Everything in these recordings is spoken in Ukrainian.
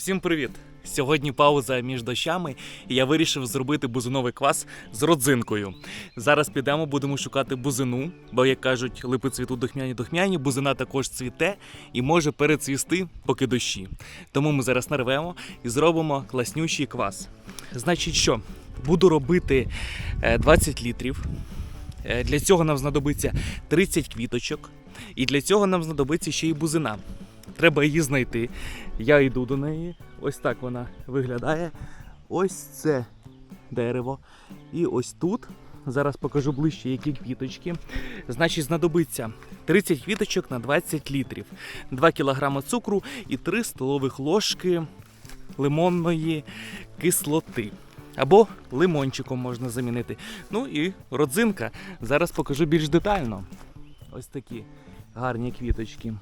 Всім привіт! Сьогодні пауза між дощами, і я вирішив зробити бузиновий квас з родзинкою. Зараз підемо, будемо шукати бузину, бо, як кажуть, липи цвітуть духмяні духмяні, бузина також цвіте і може перецвісти, поки дощі. Тому ми зараз нарвемо і зробимо класнющий квас. Значить, що? Буду робити е, 20 літрів. Е, Для цього нам знадобиться 30 квіточок, і для цього нам знадобиться ще й бузина. Треба її знайти. Я йду до неї. Ось так вона виглядає. Ось це дерево. І ось тут. Зараз покажу ближче, які квіточки. Значить, знадобиться 30 квіточок на 20 літрів, 2 кг цукру і 3 столових ложки лимонної кислоти. Або лимончиком можна замінити. Ну і родзинка. Зараз покажу більш детально. Ось такі гарні квіточки.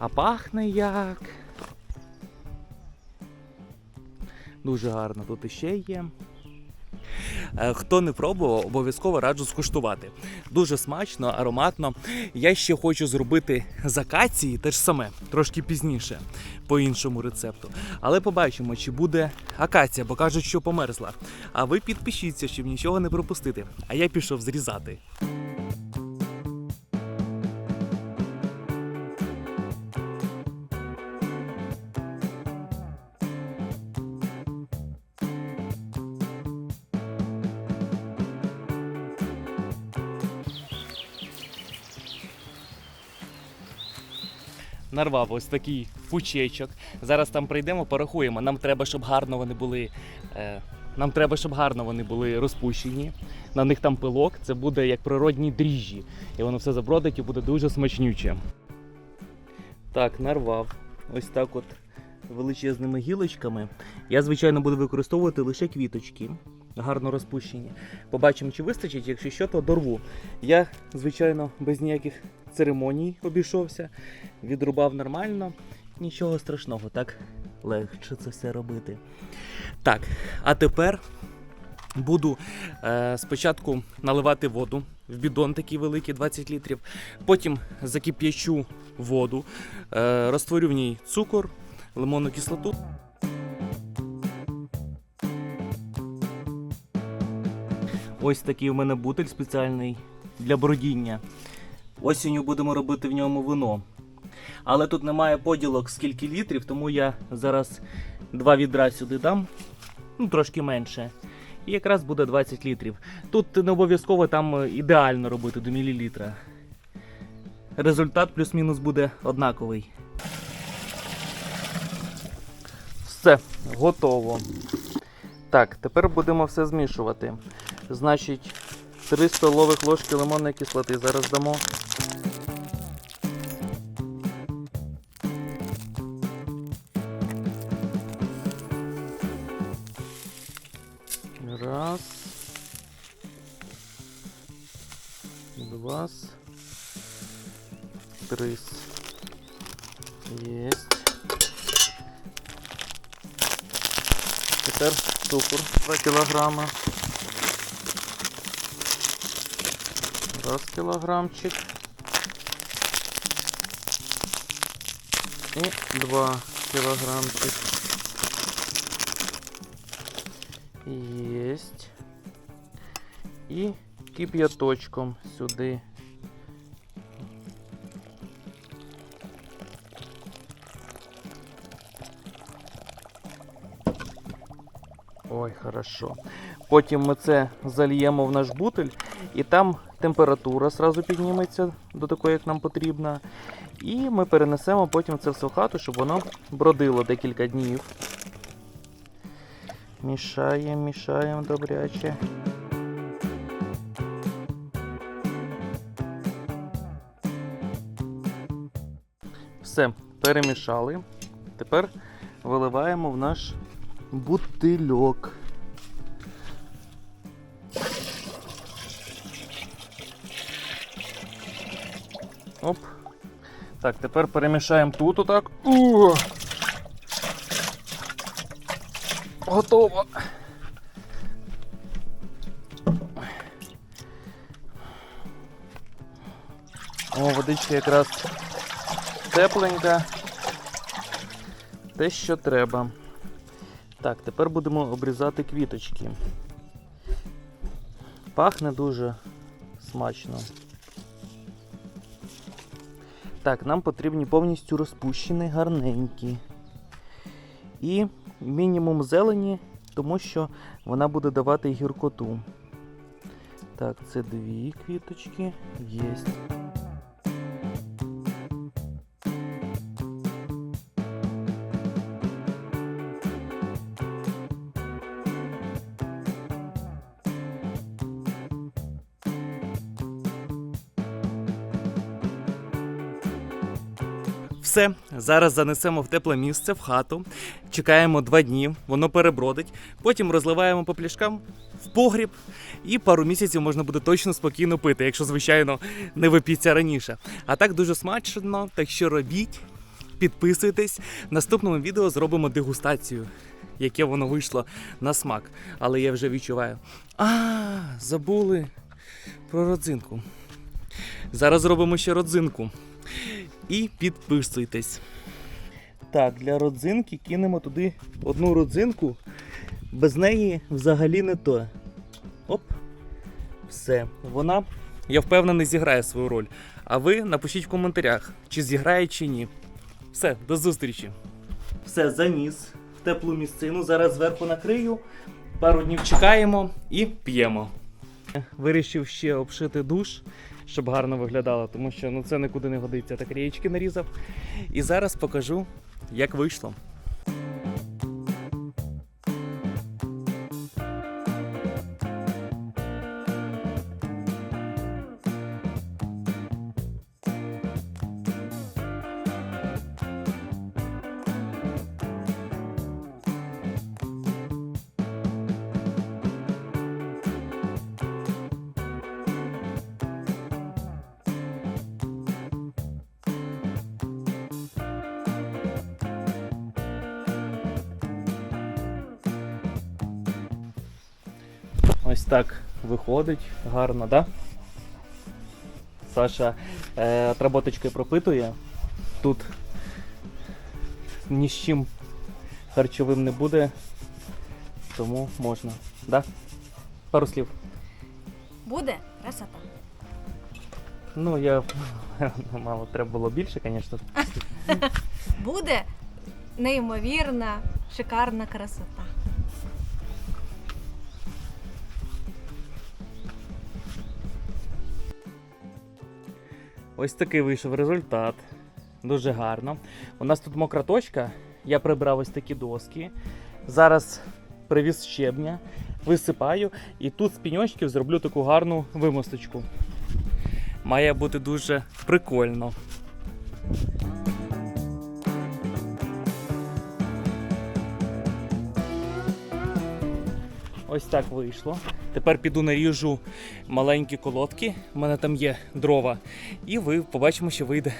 А пахне як. Дуже гарно тут іще є. Е, Хто не пробував, обов'язково раджу скуштувати. Дуже смачно, ароматно. Я ще хочу зробити з акації те ж саме, трошки пізніше, по іншому рецепту. Але побачимо, чи буде акація, бо кажуть, що померзла. А ви підпишіться, щоб нічого не пропустити. А я пішов зрізати. Нарвав ось такий пучечок. Зараз там прийдемо, порахуємо. Нам треба, щоб гарно вони були. Е, нам треба, щоб гарно вони були розпущені. На них там пилок, це буде як природні дріжджі. І воно все забродить і буде дуже смачнюче. Так, нарвав. Ось так от величезними гілочками. Я, звичайно, буду використовувати лише квіточки. Гарно розпущені. Побачимо, чи вистачить, якщо що, то дорву. Я, звичайно, без ніяких церемоній обійшовся, відрубав нормально, нічого страшного, так легше це все робити. Так, а тепер буду е, спочатку наливати воду в бідон такий великий, 20 літрів. Потім закип'ячу воду, е, розтворю в ній цукор, лимонну кислоту. Ось такий у мене бутиль спеціальний для бродіння. Осінню будемо робити в ньому вино. Але тут немає поділок скільки літрів, тому я зараз два відра сюди дам, ну трошки менше. І якраз буде 20 літрів. Тут не обов'язково там е, ідеально робити до мілілітра. Результат плюс-мінус буде однаковий. Все, готово. Так, тепер будемо все змішувати. Значить, 3 столових ложки лимонної кислоти зараз дамо. Раз. Два. Три. Есть. Тепер цукор 2 кілограма. Раз кілограмчик. І 2 кілограмчик. Єсть. І кип'яточком сюди. Ой, хорошо. Потім ми це зальємо в наш бутиль, і там температура сразу підніметься до такої, як нам потрібно. І ми перенесемо потім це все в хату, щоб воно бродило декілька днів. Мішаємо, мішаємо добряче. Все, перемішали. Тепер виливаємо в наш бутильок. Оп. Так, тепер перемішаємо тут отак. О! Готово. О, водичка якраз тепленька. Те, що треба. Так, тепер будемо обрізати квіточки. Пахне дуже смачно. Так, нам потрібні повністю розпущені, гарненькі. І мінімум зелені, тому що вона буде давати гіркоту. Так, це дві квіточки. Єсть. Все, зараз занесемо в тепле місце в хату. Чекаємо два дні, воно перебродить. Потім розливаємо по пляшкам в погріб, і пару місяців можна буде точно спокійно пити, якщо, звичайно, не вип'ється раніше. А так дуже смачно, так що робіть, підписуйтесь. В наступному відео зробимо дегустацію, яке воно вийшло на смак. Але я вже відчуваю. А, забули про родзинку. Зараз зробимо ще родзинку. І підписуйтесь. Так, для родзинки кинемо туди одну родзинку. Без неї взагалі не то. Оп. Все. Вона, я впевнений, зіграє свою роль. А ви напишіть в коментарях, чи зіграє, чи ні. Все, до зустрічі. Все, заніс в теплу місцину. Зараз зверху накрию. Пару днів чекаємо і п'ємо. Вирішив ще обшити душ, щоб гарно виглядало, тому що ну, це нікуди не годиться. Так рієчки нарізав. І зараз покажу, як вийшло. Ось так виходить гарно, да? Саша е, отработочкою пропитує. Тут ні з чим харчовим не буде, тому можна. Да? Пару слів. Буде красота. Ну, я мало треба було більше, звісно. Буде неймовірна, шикарна красота. Ось такий вийшов результат. Дуже гарно. У нас тут мокра точка. Я прибрав ось такі доски. Зараз привіз щебня, висипаю і тут з піньочків зроблю таку гарну вимосточку. Має бути дуже прикольно. Ось так вийшло. Тепер піду наріжу маленькі колодки. У мене там є дрова. І ви побачимо, що вийде.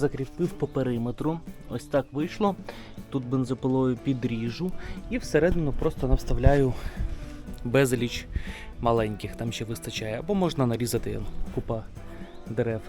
Закріпив по периметру. Ось так вийшло. Тут бензопилою підріжу і всередину просто навставляю безліч маленьких, там ще вистачає. Або можна нарізати купа дерев.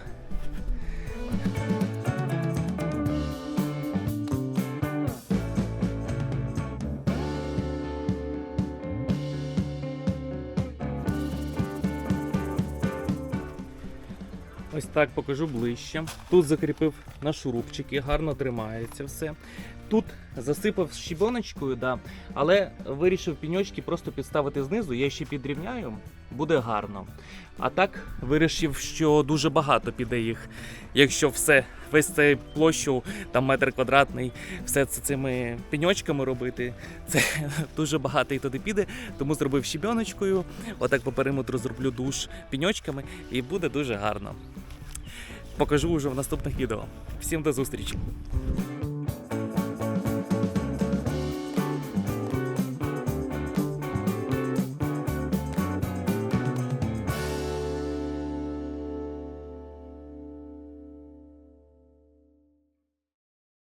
Ось так покажу ближче. Тут закріпив на шурупчики, гарно тримається все. Тут засипав щебоночкою, да, але вирішив піньочки просто підставити знизу. Я ще підрівняю, буде гарно. А так вирішив, що дуже багато піде їх. Якщо все, весь цей площу, там метр квадратний, все це цими піньочками робити, це дуже багато і туди піде. Тому зробив щебіночкою. Отак по периметру зроблю душ піньочками, і буде дуже гарно. Покажу вже в наступних відео. Всім до зустрічі!